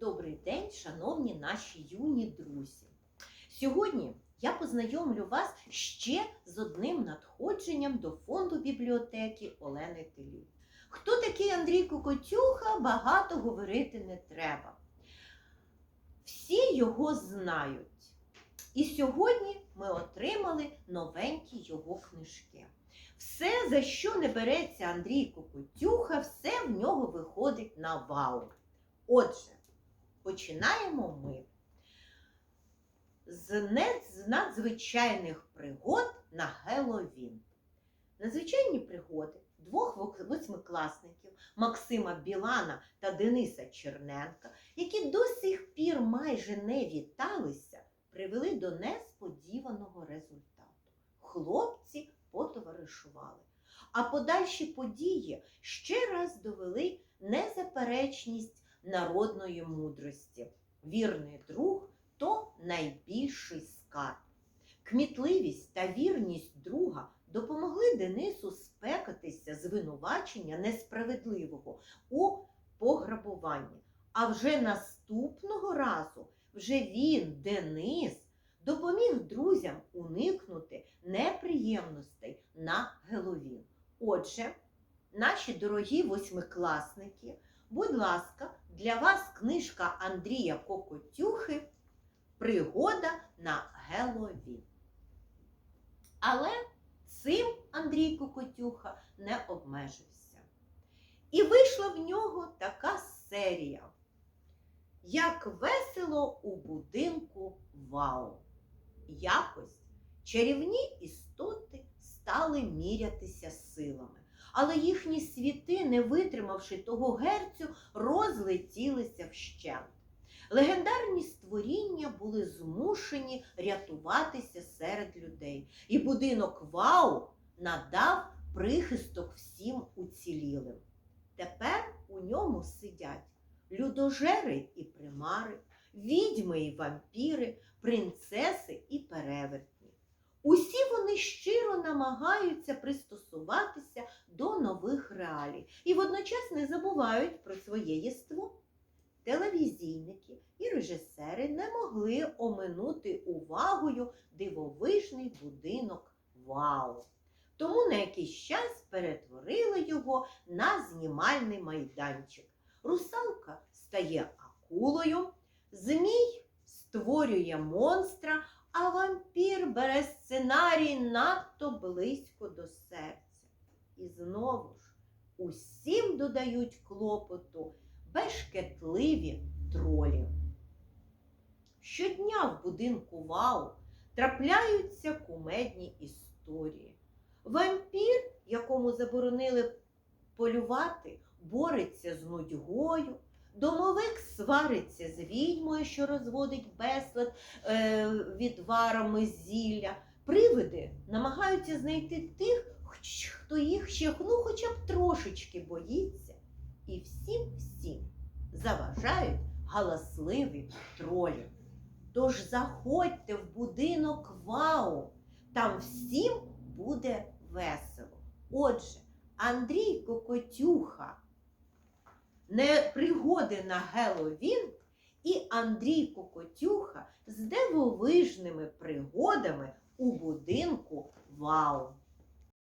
Добрий день, шановні наші юні друзі. Сьогодні я познайомлю вас ще з одним надходженням до фонду бібліотеки Олени Телі. Хто такий Андрій Кокотюха, багато говорити не треба. Всі його знають. І сьогодні ми отримали новенькі його книжки. Все, за що не береться Андрій Кокотюха, все в нього виходить на вау. Отже, починаємо ми з надзвичайних пригод на Геловін. Надзвичайні пригоди двох восьмикласників Максима Білана та Дениса Черненка, які до сих пір майже не віталися, привели до несподіваного результату. Хлопці потоваришували. А подальші події ще раз довели незаперечність народної мудрості. Вірний друг то найбільший скарб. Кмітливість та вірність друга допомогли Денису спекатися звинувачення несправедливого у пограбуванні. А вже наступного разу вже він, Денис, допоміг друзям уникнути неприємностей на Геловін. Отже, наші дорогі восьмикласники, будь ласка, для вас книжка Андрія Кокотюхи Пригода на Геловін. Але цим Андрій Кокотюха не обмежився. І вийшла в нього така серія. Як весело у будинку Вау. Якось чарівні істоти стали мірятися силами, але їхні світи, не витримавши того герцю, розлетілися вщент. Легендарні створіння були змушені рятуватися серед людей, і будинок Вау надав прихисток всім уцілілим. Тепер у ньому сидять людожери і примари, відьми і вампіри, принцеси і перевертні. Усі вони щиро намагаються пристосуватися до нових реалій і водночас не забувають про своє єство. Телевізійники і режисери не могли оминути увагою дивовижний будинок Вау. Тому на якийсь час перетворили його на знімальний майданчик. Русалка стає акулою, змій створює монстра, а вампір бере сценарій надто близько до серця. І знову ж усім додають клопоту бешкетливі тролі. Щодня в будинку Вау трапляються кумедні історії. Вампір, якому заборонили полювати, бореться з нудьгою. Домовик свариться з відьмою, що розводить безлад е, відварами зілля. Привиди намагаються знайти тих, хто їх ще ну, хоча б трошечки боїться. І всім всім заважають галасливі тролі. Тож заходьте в будинок Вау, там всім буде весело. Отже, Андрій Кокотюха не пригоди на Геловін і Андрій Кокотюха з дивовижними пригодами у будинку Вау.